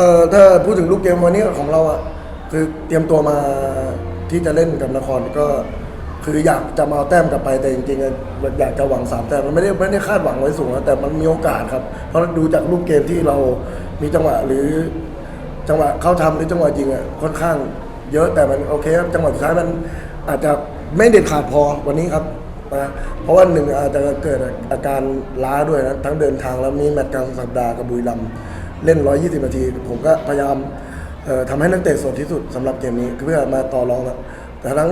ออถ้าพูดถึงลูกเกมวันนี้ของเราอะคือเตรียมตัวมาที่จะเล่นกับนครก็ คืออยากจะมาเอาแต้มกลับไปแต่จริงๆอยากจะหวังสามแต้มมันไม่ได้ไม่ได้คาดหวังไว้สูงนะแต่มันมีโอกาสครับ เพราะดูจากลูกเกมที่เรามีจังหวะหรือจังหวะเข้าทำหรือจังหวะยิงอะค่อนข้างเยอะแต่มันโอเคครับจังหวะสุดท้ายมันอาจจะไม่เด็ดขาดพอวันนี้ครับนะเพราะว่าหนึ่งอาจจะเกิดอาการล้าด้วยนะทั้งเดินทางแล้วมีแมตช์กลางสัปดาห์กับบุรีรัมย์ เล่น 120 นาที ผมก็พยายามเอ่อทำให้นักเตะสดที่สุดสำหรับเกมนี้เพื่อมาต่อรองนะแต่ทั้ง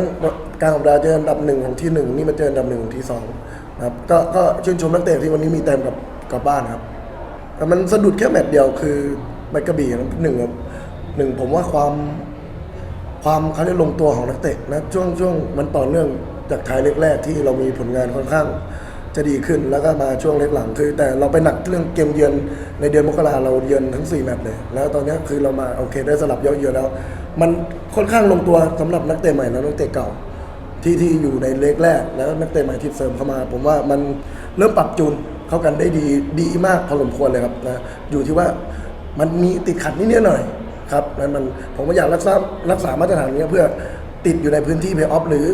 กางสัปดาเจออันดับหนึ่งของที่หนึ่งนี่มาเจออันดับหนึ่งของที่สองนะครับก็ก็ชื่นชมนักเตะที่วันนี้มีเต็มกับกับบ้านครับแต่มันสะดุดแค่แมตช์เดียวคือไปกระบี่นะหนึ่งครับหนึ่งผมว่าความความเขาเรียกลงตัวของนักเตะนะช่วงช่วงมันต่อเนื่องจากท้ายเล็กแรกที่เรามีผลงานค่อนข้าง จะดีขึ้นแล้วก็มาช่วงเล็กหลังคือ แต่เราไปหนักเรื่องเกมเยือนในเดือนมกราเราเยือนทั้ง4แมตช์เลย แล้วตอนนี้คือเรามาโอเคได้สลับเยอะเยือแล้ว มันค่อนข้างลงตัวสำหรับนักเตะใหม่และนักเตะเก่า ที่ที่อยู่ในเล็กแรก แล้วนักเตะใหม่ที่เสริมเข้ามา ผมว่ามันเริ่มปรับจูนเข้ากันได้ดีดีมากพอสมควรเลยครับนะอยู่ที่ว่ามันมีติดขัดนิดหน่อยครับนั้นมันผมก็อยากรักษารักษามาตรฐานนี้เพื่อติดอยู่ในพื้นที่เพย์ออฟหรือ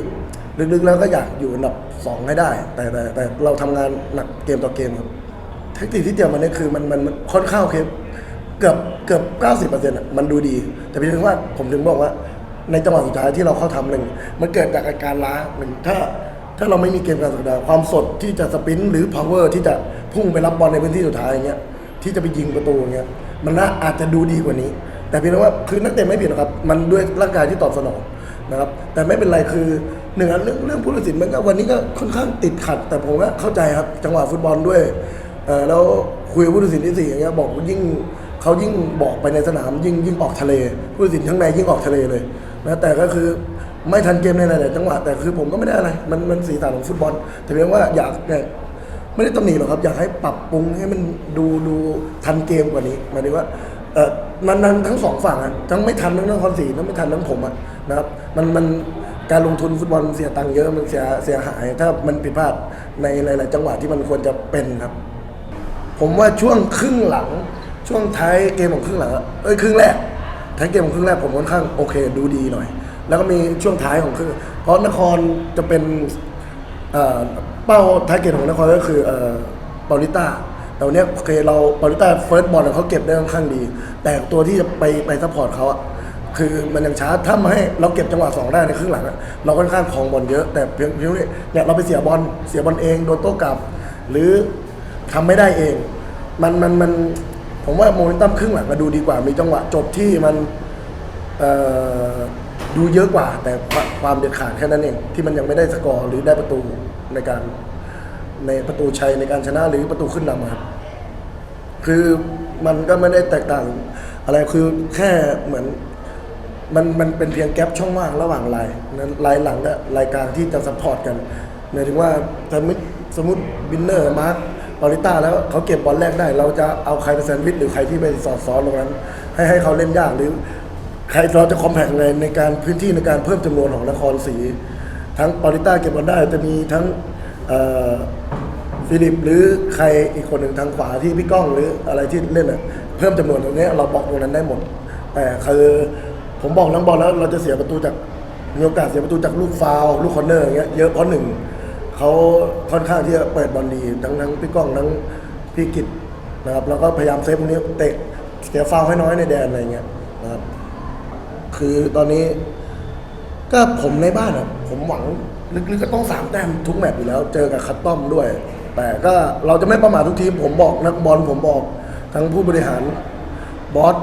ลึกๆแล้วก็อยากอยู่อันดับสองให้ได้ แต่แต่แต่เราทำงานหนักเกมต่อเกมครับเทคนิคที่เตรียมมาเนี่ยคือมันมันมันค่อนข้างโอเคเกือบเกือบเก้าสิบเปอร์เซ็นต์มันดูดี แต่เพียงว่าผมถึงบอกว่า ในจังหวะสุดท้ายที่เราเข้าทำหนึ่งมันเกิดจากอาการล้าหนึ่งถ้า ถ้าเราไม่มีเกมการสัปดาห์ความสดที่จะสปรินต์หรือ power ที่จะพุ่งไปรับบอลในพื้นที่สุดท้ายอย่างเงี้ยที่จะไปยิงประตูอย่างเงี้ยมันน่าอาจจะดูดีกว่านี้ แต่เพียงแต่ว่าคือนักเตะไม่ผิดหรอกครับ มันด้วยร่างกายที่ตอบสนอง นะครับ แต่ไม่เป็นไรคือหนึ่งเรื่องเรื่องผู้ตัดสินมันก็วันนี้ก็ค่อนข้างติดขัด แต่ผมก็เข้าใจครับจังหวะฟุตบอลด้วยแล้วคุยผู้ตัดสินที่สี่อย่างเงี้ยบอกว่ายิ่งเขายิ่งบอกไปในสนามยิ่งยิ่งออกทะเล ผู้ตัดสินข้างในยิ่งออกทะเลเลยนะแต่ก็คือไม่ทันเกมในหลายๆจังหวะแต่คือผมก็ไม่ได้อะไร มันมันสีสันของฟุตบอล แต่เพียงว่าอยากเนี่ยไม่ได้ตำหนิหรอกครับ อยากให้ปรับปรุงให้มันดูดูทันเกมกว่านี้หมายถึงว่า เออมันมันทั้งสองฝั่งอะทั้งไม่ทันทั้งนครศรีทั้งไม่ทันทั้งผมอะนะครับมันมันการลงทุนฟุตบอลเสียตังค์เยอะมันเสียเสียหาย ถ้ามันผิดพลาดในหลาย ๆ จังหวะที่มันควรจะเป็นครับ ผมว่าช่วงครึ่งหลัง ช่วงท้ายเกมของครึ่งหลังเอ้ยครึ่งแรกท้ายเกมของครึ่งแรกผมค่อนข้างโอเคดูดีหน่อย แล้วก็มีช่วงท้ายของครึ่งเพราะนครจะเป็นเป้าท้ายเกมของนครก็คือเอ่อปาลิต้า แต่วันเนี้ยโอเคเราปาลิต้าเฟิร์สบอลเขาเก็บได้ค่อนข้างดี แต่ตัวที่จะไปไปซัพพอร์ตเขาอะคือมันยังช้าถ้ามาให้เราเก็บจังหวะสองได้ในครึ่งหลังอะเราค่อนข้างครองบอลเยอะแต่เพียงเพียงนี้เนี่ยเราไปเสียบอลเสียบอลเองโดนโต้กลับ หรือทำไม่ได้เอง มันมันมันผมว่าโมเมนตัมครึ่งหลังก็ดูดีกว่ามีจังหวะจบที่มันดูเยอะกว่าแต่ความเด็ดขาดแค่นั้นเอง ที่มันยังไม่ได้สกอร์หรือได้ประตูในการ ในประตูชัยในการชนะหรือประตูขึ้นนำครับคือมันก็ไม่ได้แตกต่างอะไรคือแค่เหมือนมันมันเป็นเพียงแกลบช่องว่างระหว่างลายนั้นลายหลังและลายกางที่จะซัพพอร์ตกันหมายถึงว่าสมมติสมมติบินเนอร์มาร์คปริต้าแล้วเขาเก็บบอลแรกได้ เราจะเอาใครไปแซนด์วิชหรือใครที่ไปสอดซ้อนตรงนั้น ให้ให้เขาเล่นยากหรือ ใครเราจะคอมแพกในในการพื้นที่ในการเพิ่มจำนวนของนครศรีทั้งปาริต้าเก็บบอลได้จะมีทั้ง ฟิลิปหรือใครอีกคนหนึ่งทางขวาที่พี่ก้องหรืออะไรที่เล่นอะเพิ่มจำนวนตรงนี้เราบอกตรงนั้นได้หมด แต่คือผมบอกนักบอลแล้วเราจะเสียประตูจากมีโอกาสเสียประตูจากลูกฟาวลูกคอร์เนอร์อย่างเงี้ยเยอะเพราะหนึ่งเขาค่อนข้างที่จะเปิดบอลดีทั้งทั้งพี่ก้องทั้งพี่กิตนะครับแล้วก็พยายามเซฟตรงนี้เตะเสียฟาวให้น้อยในแดนอะไรเงี้ยนะครับคือตอนนี้ก็ผมในบ้านอะผมหวัง ลึกๆก็ต้องสามแต้มทุกแมตช์อยู่แล้ว เจอกับคัตตอมด้วย แต่ก็เราจะไม่ประมาททุกทีมผมบอกนักบอลผมบอกทั้งผู้บริหารบอส